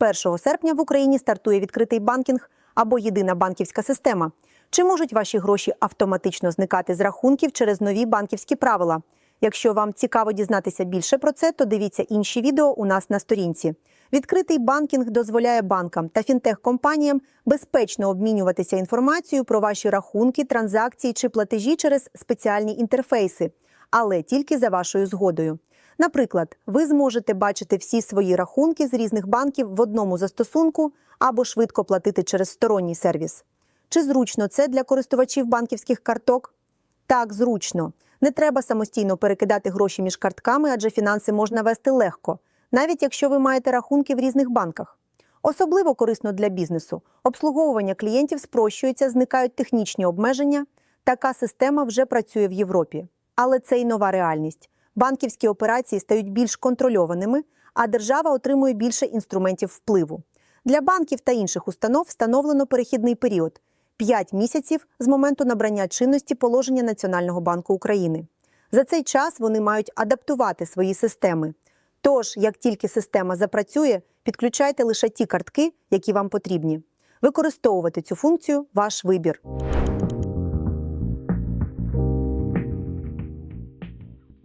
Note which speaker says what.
Speaker 1: 1 серпня в Україні стартує відкритий банкінг або єдина банківська система. Чи можуть ваші гроші автоматично зникати з рахунків через нові банківські правила? Якщо вам цікаво дізнатися більше про це, то дивіться інші відео у нас на сторінці. Відкритий банкінг дозволяє банкам та фінтех-компаніям безпечно обмінюватися інформацією про ваші рахунки, транзакції чи платежі через спеціальні інтерфейси, але тільки за вашою згодою. Наприклад, ви зможете бачити всі свої рахунки з різних банків в одному застосунку або швидко платити через сторонній сервіс. Чи зручно це для користувачів банківських карток? Так, зручно. Не треба самостійно перекидати гроші між картками, адже фінанси можна вести легко, навіть якщо ви маєте рахунки в різних банках. Особливо корисно для бізнесу. Обслуговування клієнтів спрощується, зникають технічні обмеження. Така система вже працює в Європі. Але це й нова реальність. Банківські операції стають більш контрольованими, а держава отримує більше інструментів впливу. Для банків та інших установ встановлено перехідний період 5 місяців з моменту набрання чинності положення Національного банку України. За цей час вони мають адаптувати свої системи. Тож, як тільки система запрацює, підключайте лише ті картки, які вам потрібні. Використовувати цю функцію ваш вибір.